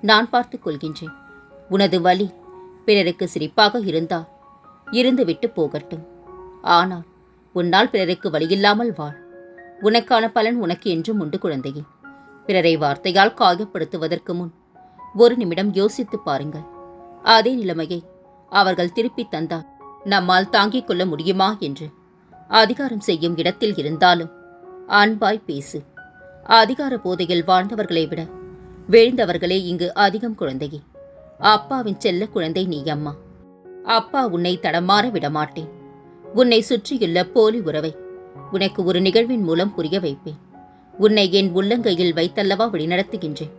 நான் பார்த்துக் கொள்கின்றேன். உனது வலி பிறருக்கு சிரிப்பாக இருந்தால் இருந்துவிட்டு போகட்டும். ஆனால் உன்னால் பிறருக்கு வழியில்லாமல் வாழ். உனக்கான பலன் உனக்கு என்றும் உண்டு குழந்தையே. பிறரை வார்த்தையால் காயப்படுத்துவதற்கு முன் ஒரு நிமிடம் யோசித்துப் பாருங்கள். அதே நிலைமையை அவர்கள் திருப்பித் தந்தால் நம்மால் தாங்கிக் கொள்ள முடியுமா என்று. அதிகாரம் செய்யும் இடத்தில் இருந்தாலும் அன்பாய் பேசு. அதிகார போதையில் வாழ்ந்தவர்களை விட வீழ்ந்தவர்களே இங்கு அதிகம் குழந்தையே. அப்பாவின் செல்ல குழந்தை நீ அம்மா. அப்பா உன்னை தடமாற விடமாட்டேன். உன்னை சுற்றியுள்ள போலி உறவை உனக்கு ஒரு நிகழ்வின் மூலம் புரிய வைப்பேன். உன்னை என் உள்ளங்கையில் வைத்தல்லவா வழிநடத்துகின்றேன்.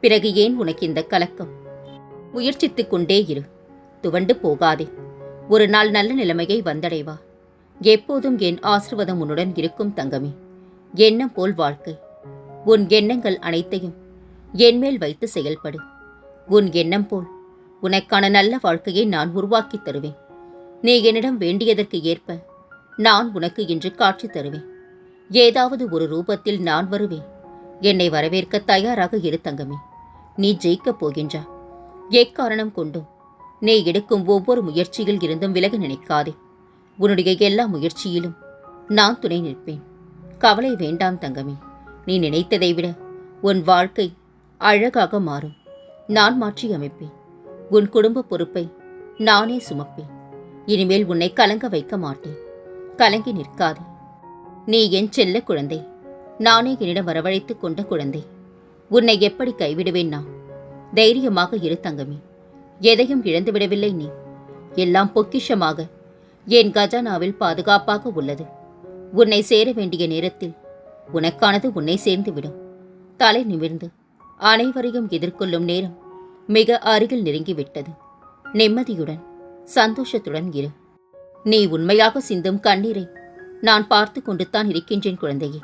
பிறகு ஏன் உனக்கு இந்த கலக்கம்? முயற்சித்துக் கொண்டே இரு. துவண்டு போகாதே. ஒரு நாள் நல்ல நிலைமையை வந்தடைவா. எப்போதும் என் ஆசிர்வாதம் உன்னுடன் இருக்கும் தங்கமே. எண்ணம் போல் வாழ்க்கை. உன் எண்ணங்கள் அனைத்தையும் என்மேல் வைத்து செயல்படு. உன் எண்ணம் போல் உனக்கான நல்ல வாழ்க்கையை நான் உருவாக்கித் தருவேன். நீ என்னிடம் வேண்டியதற்கு ஏற்ப நான் உனக்கு இன்று காட்சி தருவேன். ஏதாவது ஒரு ரூபத்தில் நான் வருவேன். என்னை வரவேற்க தயாராக இரு தங்கமே. நீ ஜெயிக்கப் போகின்றா. எக்காரணம் கொண்டும் நீ எடுக்கும் ஒவ்வொரு முயற்சியில் இருந்தும் விலக நினைக்காதே. உன்னுடைய எல்லா முயற்சியிலும் நான் துணை நிற்பேன். கவலை வேண்டாம் தங்கமே. நீ நினைத்ததை விட உன் வாழ்க்கை அழகாக மாறும். நான் மாற்றி அமைப்பேன். உன் குடும்ப பொறுப்பை நானே சுமப்பேன். இனிமேல் உன்னை கலங்க வைக்க மாட்டேன். கலங்கி நிற்காதே. நீ என் செல்ல குழந்தை. நானே என்னிடம் வரவழைத்துக் கொண்ட குழந்தை. உன்னை எப்படி கைவிடுவேன் நான்? தைரியமாக இரு தங்கமே. எதையும் இழந்துவிடவில்லை நீ. எல்லாம் பொக்கிஷமாக. என் கஜானாவில் பாதுகாப்பாக உள்ளது. உன்னை சேர வேண்டிய நேரத்தில் உனக்கானது உன்னை சேர்ந்துவிடும். தலை நிமிர்ந்து அனைவரையும் எதிர்கொள்ளும் நேரம் மிக அருகில் நெருங்கிவிட்டது. நிம்மதியுடன் சந்தோஷத்துடன் இரு. நீ உண்மையாக சிந்தும் கண்ணீரை நான் பார்த்து கொண்டுத்தான் இருக்கின்றேன் குழந்தையே.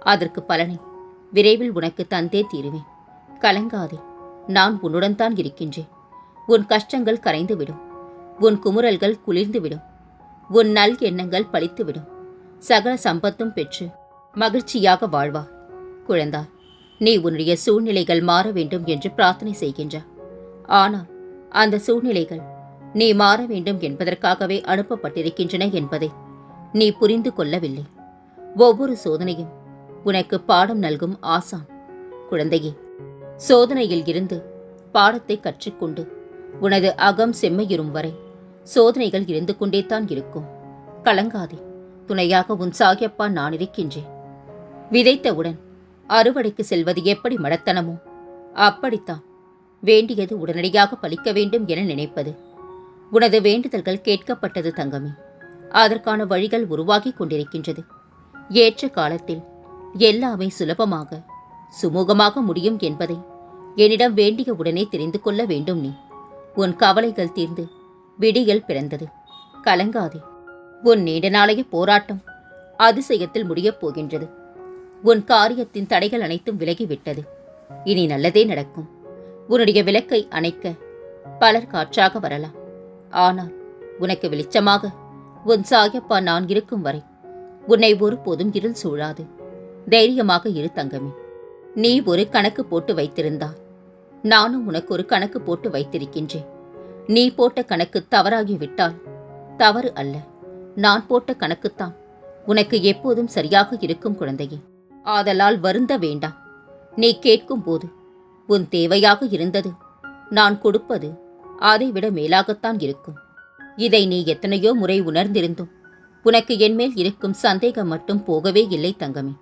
அதற்கு பலனை விரைவில் உனக்கு தந்தே தீருவேன். கலங்காதே நான் உன்னுடன் தான் இருக்கின்றேன். உன் கஷ்டங்கள் கரைந்துவிடும். உன் குமுறல்கள் குளிர்ந்துவிடும். உன் நல் எண்ணங்கள் பழித்துவிடும். சகல சம்பத்தும் பெற்று மகிழ்ச்சியாக வாழ்வா குழந்தாய் நீ உன்னுடைய சூழ்நிலைகள் மாற வேண்டும் என்று பிரார்த்தனை செய்கின்றாய் ஆனால் அந்த சூழ்நிலைகள் நீ மாற வேண்டும் என்பதற்காகவே அனுப்பப்பட்டிருக்கின்றன என்பதை நீ புரிந்து கொள்ளவில்லை. ஒவ்வொரு சோதனையும் உனக்கு பாடம் நல்கும் ஆசான் குழந்தையே. சோதனையில் இருந்து பாடத்தை கற்றுக்கொண்டு உனது அகம் செம்மையுறும் வரை சோதனைகள் இருந்து கொண்டேதான் இருக்கும். கலங்காதே துணையாக உன் சாகியப்பா நான் இருக்கின்றேன். விதைத்தவுடன் அறுவடைக்கு செல்வது எப்படி மடத்தனமோ? அப்படித்தான். வேண்டியது உடனடியாக பலிக்க வேண்டும் என நினைப்பது. உனது வேண்டுதல்கள் கேட்கப்பட்டது தங்கமே. அதற்கான வழிகள் உருவாகிக் கொண்டிருக்கின்றது. ஏற்ற காலத்தில் எல்லாமே சுலபமாக சுமூகமாக முடியும் என்பதை என்னிடம் வேண்டிய உடனே தெரிந்து கொள்ள வேண்டும் நீ. உன் கவலைகள் தீர்ந்து விடியல் பிறந்தது. கலங்காதே. உன் நீண்ட நாளைய போராட்டம் அதிசயத்தில் முடியப் போகின்றது. உன் காரியத்தின் தடைகள் அனைத்தும் விலகிவிட்டது. இனி நல்லதே நடக்கும். உன்னுடைய விளக்கை அணைக்க பலர் காற்றாக வரலாம். ஆனால் உனக்கு வெளிச்சமாக உன் சாயப்பா நான் இருக்கும் வரை உன்னை ஒருபோதும் இருள் சூழாது. தைரியமாக இரு தங்கமே. நீ ஒரு கணக்கு போட்டு வைத்திருந்தால் நானும் உனக்கு ஒரு கணக்கு போட்டு வைத்திருக்கின்றேன். நீ போட்ட கணக்கு தவறாகிவிட்டால் தவறு அல்ல. நான் போட்ட கணக்குத்தான் உனக்கு எப்போதும் சரியாக இருக்கும் குழந்தையே. ஆதலால் வருந்த வேண்டாம். நீ கேட்கும் போது உன் தேவையாக இருந்தது நான் கொடுப்பது அதைவிட மேலாகத்தான் இருக்கும். இதை நீ எத்தனையோ முறை உணர்ந்திருந்தும் உனக்கு என்மேல் இருக்கும் சந்தேகம் மட்டும் போகவே இல்லை தங்கமே.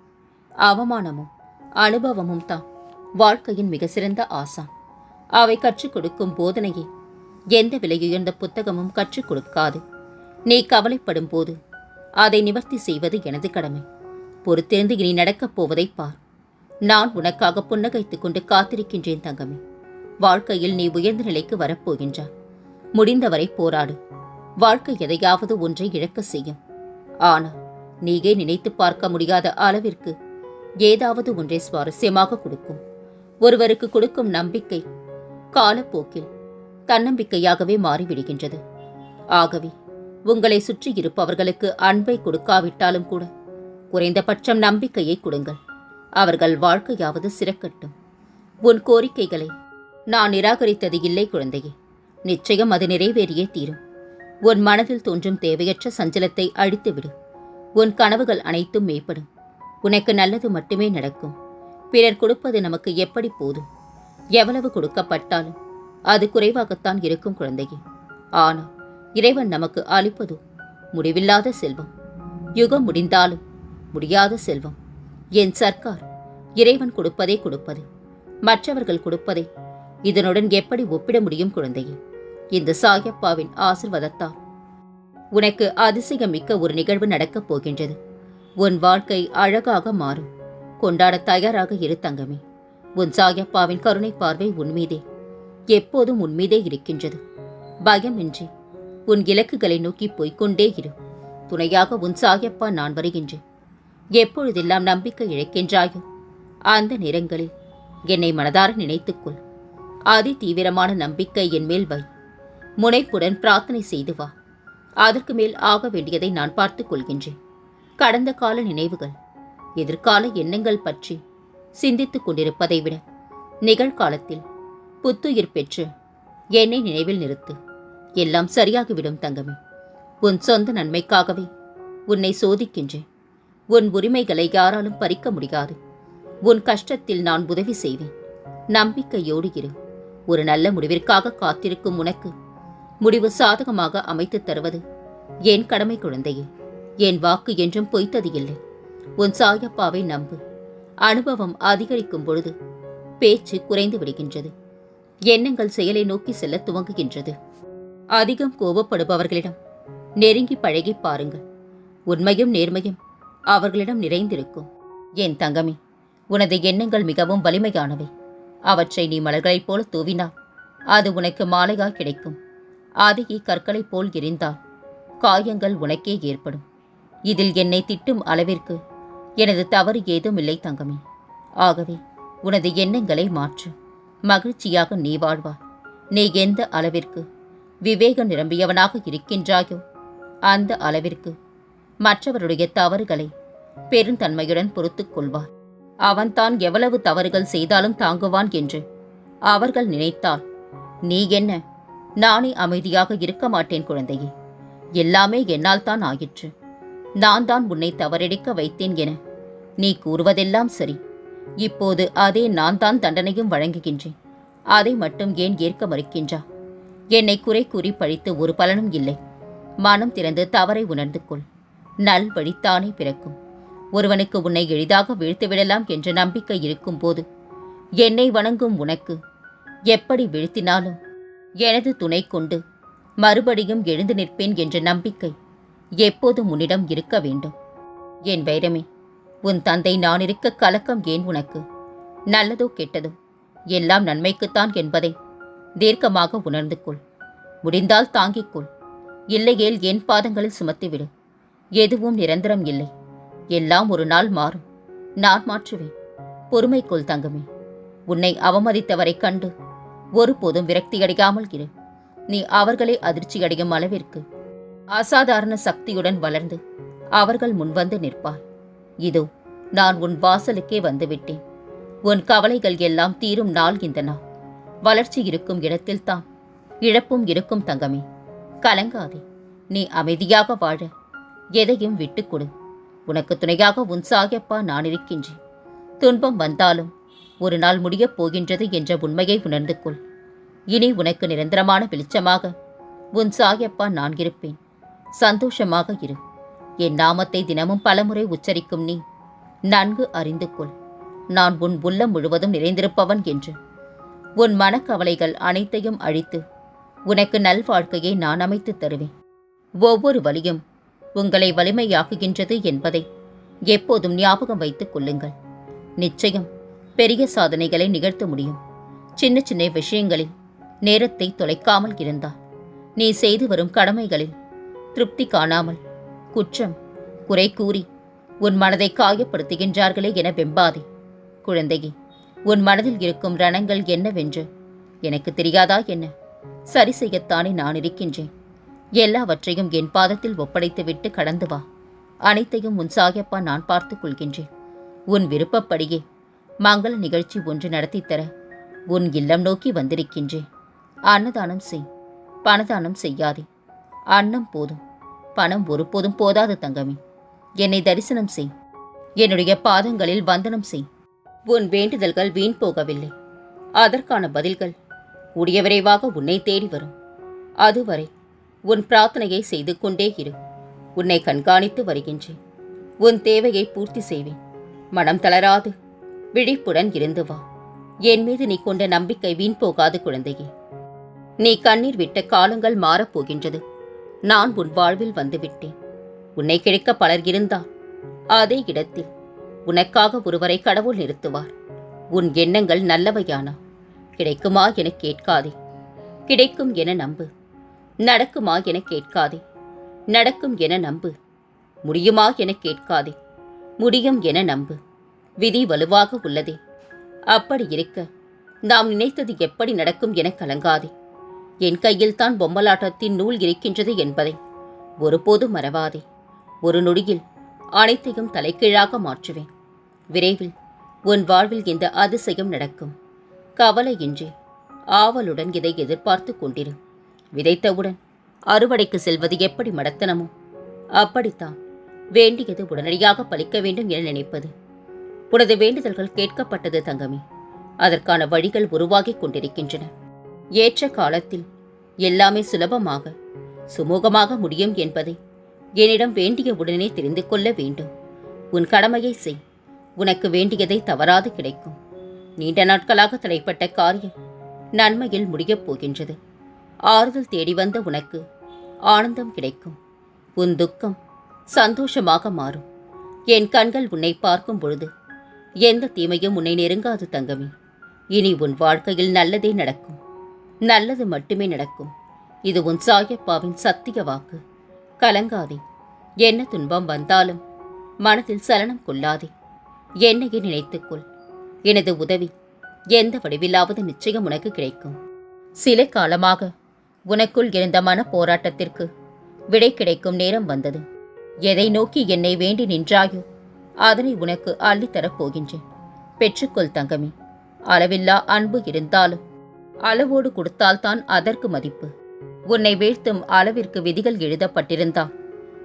அவமானமும் அனுபவமும் தான் வாழ்க்கையின் மிக சிறந்த ஆசான் அவை கற்றுக் கொடுக்கும் போதனையே எந்த விலையுயர்ந்த புத்தகமும் கற்றுக் கொடுக்காது. நீ கவலைப்படும் போது அதை நிவர்த்தி செய்வது எனது கடமை. பொறுத்திருந்து இனி நடக்கப் போவதை பார். நான் உனக்காக புன்னகைத்துக் கொண்டு காத்திருக்கின்றேன் தங்கமே. வாழ்க்கையில் நீ உயர்ந்த நிலைக்கு வரப்போகின்றாய். முடிந்தவரை போராடு. வாழ்க்கை எதையாவது ஒன்றை இழக்க செய்யும். ஆனால் நீயே நினைத்து பார்க்க முடியாத அளவிற்கு ஏதாவது ஒன்றை சுவாரஸ்யமாக கொடுக்கும். ஒருவருக்கு கொடுக்கும் நம்பிக்கை காலப்போக்கில் தன்னம்பிக்கையாகவே மாறிவிடுகின்றது. ஆகவே உங்களை சுற்றி இருப்பவர்களுக்கு அன்பை கொடுக்காவிட்டாலும் கூட குறைந்தபட்சம் நம்பிக்கையை கொடுங்கள். அவர்கள் வாழ்க்கையாவது சிறக்கட்டும். உன் கோரிக்கைகளை நான் நிராகரித்தது இல்லை குழந்தையே. நிச்சயம் அது நிறைவேறியே தீரும். உன் மனதில் தோன்றும் தேவையற்ற சஞ்சலத்தை அழித்துவிடு. உன் கனவுகள் அனைத்தும் மேம்படும். உனக்கு நல்லது மட்டுமே நடக்கும். பிறர் கொடுப்பது நமக்கு எப்படி போதும்? எவ்வளவு கொடுக்கப்பட்டாலும் அது குறைவாகத்தான் இருக்கும் குழந்தையே. ஆனால் இறைவன் நமக்கு அளிப்பதோ? முடிவில்லாத செல்வம். யுகம் முடிந்தாலும் முடியாத செல்வம். என் சர்க்கார் இறைவன் கொடுப்பதே கொடுப்பது. மற்றவர்கள் கொடுப்பதை. இதனுடன் எப்படி ஒப்பிட முடியும் குழந்தையே? இந்த சாயப்பாவின் ஆசிர்வாதத்தால். உனக்கு அதிசயமிக்க ஒரு நிகழ்வு நடக்கப் போகின்றது. உன் வாழ்க்கை அழகாக மாறும். கொண்டாட தயாராக இரு தங்கமே. உன் சாயப்பாவின் கருணை பார்வை உன்மீதே எப்போதும் உன்மீதே இருக்கின்றது. பயமின்றி உன் இலக்குகளை நோக்கி போய்கொண்டே இரு. துணையாக உன் சாயப்பா நான் வருகின்றேன். எப்பொழுதெல்லாம் நம்பிக்கை இழக்கின்றாயோ அந்த நேரங்களில் என்னை மனதார நினைத்துக்கொள். அதி தீவிரமான நம்பிக்கை என் மேல் வை. முனைப்புடன் பிரார்த்தனை செய்து வா. அதற்கு மேல் ஆக வேண்டியதை நான் பார்த்துக் கொள்கின்றேன். கடந்த கால நினைவுகள் எதிர்கால எண்ணங்கள் பற்றி சிந்தித்துக் கொண்டிருப்பதை விட நிகழ்காலத்தில் புத்துயிர் பெற்று என்னை நினைவில் நிறுத்து. எல்லாம் சரியாகிவிடும் தங்கமே. உன் சொந்த நன்மைக்காகவே உன்னை சோதிக்கின்றேன். உன் உரிமைகளை யாராலும் பறிக்க முடியாது. உன் கஷ்டத்தில் நான் உதவி செய்வேன். நம்பிக்கையோடு இரு. ஒரு நல்ல முடிவிற்காக காத்திருக்கும் உனக்கு முடிவு சாதகமாக அமைத்துத் தருவது என் கடமை குழந்தையே. என் வாக்கு என்றும் பொய்த்தது இல்லை. உன் சாயப்பாவை நம்பு. அனுபவம் அதிகரிக்கும் பொழுது பேச்சு குறைந்து விடுகின்றது. எண்ணங்கள் செயலை நோக்கி செல்ல துவங்குகின்றது. அதிகம் கோபப்படுபவர்களிடம் நெருங்கி பழகி பாருங்கள். உண்மையும் நேர்மையும் அவர்களிடம் நிறைந்திருக்கும். என் தங்கமே உனது எண்ணங்கள் மிகவும் வலிமையானவை. அவற்றை நீ மலர்களைப் போல தூவினால் அது உனக்கு மாலையாய் கிடைக்கும். அதையே கற்களைப் போல் எரிந்தால் காயங்கள் உனக்கே ஏற்படும். இதில் என்னை திட்டும் அளவிற்கு எனது தவறு ஏதும் இல்லை தங்கமே. ஆகவே உனது எண்ணங்களை மாற்று. மகிழ்ச்சியாக நீ வாழ்வாய் நீ எந்த அளவிற்கு விவேகம் நிரம்பியவனாக இருக்கின்றாயோ அந்த அளவிற்கு மற்றவருடைய தவறுகளை பெருந்தன்மையுடன் பொறுத்துக் கொள்வார். அவன்தான் எவ்வளவு தவறுகள் செய்தாலும் தாங்குவான் என்று அவர்கள் நினைத்தால் நீ என்ன? நானே அமைதியாக இருக்க மாட்டேன் குழந்தையே. எல்லாமே என்னால் தான் ஆயிற்று. நான் தான் உன்னை தவறெடுக்க வைத்தேன் என நீ கூறுவதெல்லாம் சரி. இப்போது அதே நான் தான் தண்டனையும் வழங்குகின்றேன். அதை மட்டும் ஏன் ஏற்க மறுக்கின்றா? என்னை குறை கூறி பழித்து ஒரு பலனும் இல்லை. மனம் திறந்து தவறை உணர்ந்து கொள். நல் வழித்தானே பிறக்கும். ஒருவனுக்கு உன்னை எளிதாக வீழ்த்துவிடலாம் என்ற நம்பிக்கை இருக்கும்போது என்னை வணங்கும் உனக்கு எப்படி வீழ்த்தினாலும் எனது துணை கொண்டு மறுபடியும் எழுந்து நிற்பேன் என்ற நம்பிக்கை எப்போதும் உன்னிடம் இருக்க வேண்டும். என் வைரமே உன் தந்தை நான் இருக்க கலக்கம் ஏன் உனக்கு? நல்லதோ கெட்டதோ? எல்லாம் நன்மைக்குத்தான் என்பதை தீர்க்கமாக உணர்ந்து கொள். முடிந்தால் தாங்கிக் கொள். இல்லையேல் என் பாதங்களில் சுமத்திவிடு. எதுவும் நிரந்தரம் இல்லை. எல்லாம் ஒரு நாள் மாறும். நான் மாற்றுவேன். பொறுமைக்குள் தங்கமே. உன்னை அவமதித்தவரைக் கண்டு ஒருபோதும் விரக்தி அடையாமல் இரு. நீ அவர்களே அதிர்ச்சியடையும் அளவிற்கு அசாதாரண சக்தியுடன் வளர்ந்து அவர்கள் முன்வந்து நிற்பாய். இதோ நான் உன் வாசலுக்கே வந்துவிட்டேன். உன் கவலைகள் எல்லாம் தீரும் நாள் இந்த நாள். வளர்ச்சி இருக்கும் இடத்தில்தான் இழப்பும் இருக்கும் தங்கமே. கலங்காதே. நீ அமைதியாக வாழ. எதையும் விட்டுக் கொடு. உனக்கு துணையாக உன் சாயப்பா நான் இருக்கின்றேன். துன்பம் வந்தாலும் ஒரு நாள் முடியப் போகின்றது என்ற உண்மையை உணர்ந்து கொள். இனி உனக்கு நிரந்தரமான வெளிச்சமாக உன் சாயப்பா நான் இருப்பேன். சந்தோஷமாக இரு. என் நாமத்தை தினமும் பலமுறை உச்சரிக்கும் நீ நன்கு அறிந்து கொள். நான் உன் உள்ளம் முழுவதும் நிறைந்திருப்பவன் என்று. உன் மனக்கவலைகள் அனைத்தையும் அழித்து உனக்கு நல்வாழ்க்கையை நான் அமைத்துத் தருவேன். ஒவ்வொரு வழியும் உங்களை வலிமையாக்குகின்றது என்பதை எப்போதும் ஞாபகம் வைத்துக் கொள்ளுங்கள். நிச்சயம் பெரிய சாதனைகளை நிகழ்த்த முடியும். சின்ன சின்ன விஷயங்களில் நேரத்தை தொலைக்காமல் இருந்தால் நீ செய்து வரும் கடமைகளில் திருப்தி காணாமல் குற்றம் குறை கூறி உன் மனதை காயப்படுத்துகின்றார்களே என வெம்பாதே. குழந்தையே உன் மனதில் இருக்கும் ரணங்கள் என்னவென்று எனக்கு தெரியாதா என்ன? சரி செய்யத்தானே நான் இருக்கின்றேன். எல்லாவற்றையும் என் பாதத்தில் ஒப்படைத்துவிட்டு கடந்து வா. அனைத்தையும் உன் சாயப்பா நான் பார்த்துக் கொள்கின்றேன். உன் விருப்பப்படியே மங்கள நிகழ்ச்சி ஒன்று நடத்தித் தர உன் இல்லம் நோக்கி வந்திருக்கின்றேன். அன்னதானம் செய். பணதானம் செய்யாதே. அன்னம் போதும். பணம் ஒருபோதும் போதாது தங்கமே. என்னை தரிசனம் செய். என்னுடைய பாதங்களில் வந்தனம் செய். உன் வேண்டுதல்கள் வீண் போகவில்லை. அதற்கான பதில்கள் கூடிய விரைவாக உன்னை தேடி வரும். அதுவரை உன் பிரார்த்தனையை செய்து கொண்டே இரு. உன்னை கண்காணித்து வருகின்றேன். உன் தேவையை பூர்த்தி செய்வேன். மனம் தளராது. விழிப்புடன் இருந்து வா. என் மீது நீ கொண்ட நம்பிக்கை வீண் போகாது குழந்தையே. நீ கண்ணீர் விட்ட காலங்கள் மாறப்போகின்றது நான் உன் வாழ்வில் வந்துவிட்டேன். உன்னை கிடைக்க பலர் இருந்தால் அதே இடத்தில் உனக்காக ஒருவரை கடவுள் நிறுத்துவார். உன் எண்ணங்கள் நல்லவையானா? கிடைக்குமா என கேட்காதே. கிடைக்கும் என நம்பு. நடக்குமா என கேட்காதே. நடக்கும் என நம்பு. முடியுமா என கேட்காதே. முடியும் என நம்பு. விதி வலுவாக உள்ளதே. அப்படி இருக்க நாம் நினைத்தது எப்படி நடக்கும் என கலங்காதே. என் கையில்தான் பொம்மலாட்டத்தின் நூல் இருக்கின்றது என்பதை ஒருபோதும் மறவாதே. ஒரு நொடியில் அனைத்தையும் தலைகீழாக மாற்றுவேன். விரைவில் உன் வாழ்வில் இந்த அதிசயம் நடக்கும். கவலையின்றி ஆவலுடன் இதை எதிர்பார்த்து கொண்டிரு. விதைத்தவுடன் அறுவடைக்கு செல்வது எப்படி மடத்தனமோ? அப்படித்தான். வேண்டியது உடனடியாக பலிக்க வேண்டும் என நினைப்பது. உனது வேண்டுதல்கள் கேட்கப்பட்டது தங்கமே. அதற்கான வழிகள் உருவாகிக் கொண்டிருக்கின்றன. ஏற்ற காலத்தில் எல்லாமே சுலபமாக சுமூகமாக முடியும் என்பதை என்னிடம் வேண்டிய உடனே தெரிந்து கொள்ள வேண்டும். உன் கடமையை செய். உனக்கு வேண்டியதை தவறாது கிடைக்கும். நீண்ட நாட்களாக தடைப்பட்ட காரியம் நன்மையில் முடியப் போகின்றது. ஆறுதல் தேடி வந்த உனக்கு ஆனந்தம் கிடைக்கும். உன் துக்கம் சந்தோஷமாக மாறும். என் கண்கள் உன்னை பார்க்கும் பொழுது எந்த தீமையும் உன்னை நெருங்காது தங்கமே. இனி உன் வாழ்க்கையில் நல்லதே நடக்கும். நல்லது மட்டுமே நடக்கும். இது உன் சாயப்பாவின் சத்திய வாக்கு. கலங்காதே. என்ன துன்பம் வந்தாலும் மனதில் சலனம் கொள்ளாதே. என்னையே நினைத்துக்கொள். எனது உதவி எந்த வடிவிலாவது நிச்சயம் உனக்கு கிடைக்கும். சில காலமாக உனக்குள் இருந்த மன போராட்டத்திற்கு விடை கிடைக்கும் நேரம் வந்தது. எதை நோக்கி என்னை வேண்டி நின்றாயோ அதனை உனக்கு அள்ளித்தரப் போகின்றேன். பெற்றுக்கொள் தங்கமே அளவில்லா அன்பு இருந்தாலும் அளவோடு கொடுத்தால்தான் அதற்கு மதிப்பு. உன்னை வீழ்த்தும் அளவிற்கு விதிகள் எழுதப்பட்டிருந்தால்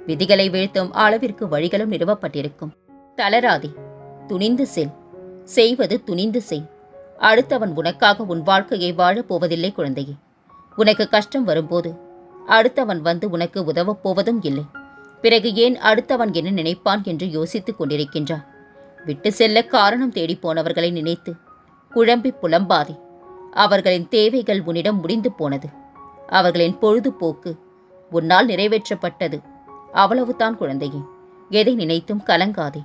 விதிகளை வீழ்த்தும் அளவிற்கு வழிகளும் நிறுவப்பட்டிருக்கும். தளராதே துணிந்து செல் செய்வது துணிந்து செய். அடுத்தவன் உனக்காக உன் வாழ்க்கையை வாழப் போவதில்லை குழந்தையே. உனக்கு கஷ்டம் வரும்போது அடுத்தவன் வந்து உனக்கு உதவப் போவதும் இல்லை. பிறகு ஏன் அடுத்தவன் என்ன நினைப்பான் என்று யோசித்துக் கொண்டிருக்கின்றான் விட்டு செல்ல காரணம் தேடி போனவர்களை நினைத்து குழம்பி புலம்பாதே. அவர்களின் தேவைகள் உன்னிடம் முடிந்து போனது. அவர்களின் பொழுதுபோக்கு உன்னால் நிறைவேற்றப்பட்டது. அவ்வளவுதான் குழந்தையே. எதை நினைத்தும் கலங்காதே.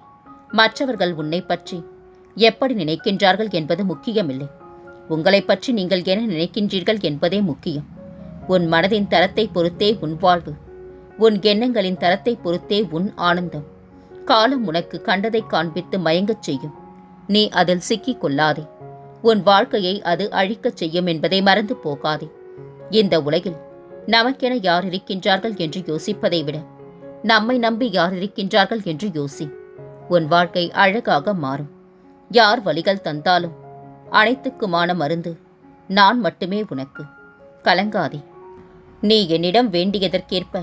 மற்றவர்கள் உன்னை பற்றி எப்படி நினைக்கின்றார்கள் என்பது முக்கியமில்லை. உங்களைப் பற்றி நீங்கள் என்ன நினைக்கின்றீர்கள் என்பதே முக்கியம். உன் மனதின் தரத்தை பொறுத்தே உன் வாழ்வு. உன் எண்ணங்களின் தரத்தை பொறுத்தே உன் ஆனந்தம். காலம் உனக்கு கண்டதை காண்பித்து மயங்கச் செய்யும். நீ அதில் சிக்கிக் கொள்ளாதே. உன் வாழ்க்கையை அது அழிக்கச் செய்யும் என்பதை மறந்து போகாதே. இந்த உலகில் நமக்கென யார் இருக்கின்றார்கள் என்று யோசிப்பதை விட நம்மை நம்பி யார் இருக்கின்றார்கள் என்று யோசி. உன் வாழ்க்கை அழகாக மாறும். யார் வழிகள் தந்தாலும் அனைத்துக்குமான மருந்து. நான் மட்டுமே உனக்கு. கலங்காதே. நீ என்னிடம் வேண்டியதற்கேற்ப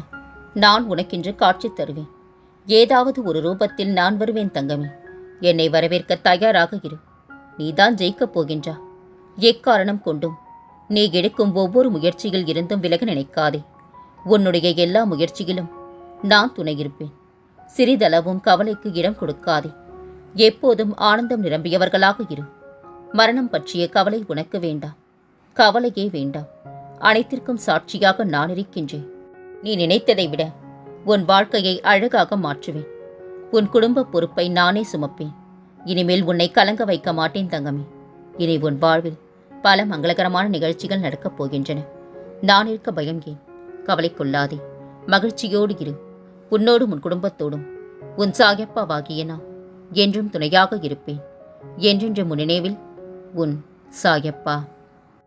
நான் உனக்கென்று காட்சி தருவேன். ஏதாவது ஒரு ரூபத்தில் நான் வருவேன் தங்கமே. என்னை வரவேற்க தயாராக இரு. நீதான் ஜெயிக்கப் போகின்றா. எக்காரணம் கொண்டும் நீ எடுக்கும் ஒவ்வொரு முயற்சியில் இருந்தும் விலக நினைக்காதே. உன்னுடைய எல்லா முயற்சியிலும் நான் துணையிருப்பேன் சிறிதளவும் கவலைக்கு இடம் கொடுக்காதே. எப்போதும் ஆனந்தம் நிரம்பியவர்களாக இரு. மரணம் பற்றிய கவலை உனக்கு வேண்டாம். கவலையே வேண்டாம். அனைத்திற்கும் சாட்சியாக நான் இருக்கின்றேன். நீ நினைத்ததை விட உன் வாழ்க்கையை அழகாக மாற்றுவேன். உன் குடும்ப பொறுப்பை நானே சுமப்பேன். இனிமேல் உன்னை கலங்க வைக்க மாட்டேன் தங்கமே. இனி உன் வாழ்வில் பல மங்களகரமான நிகழ்ச்சிகள் நடக்கப் போகின்றன. நான் இருக்க பயம் ஏன்? கவலை கொள்ளாதே. மகிழ்ச்சியோடு இரு. உன்னோடும் உன் குடும்பத்தோடும். உன் சாயப்பாவாகிய நான் என்றும் துணையாக இருப்பேன். என்றென்று முன் நினைவில் உன் சாயப்பா.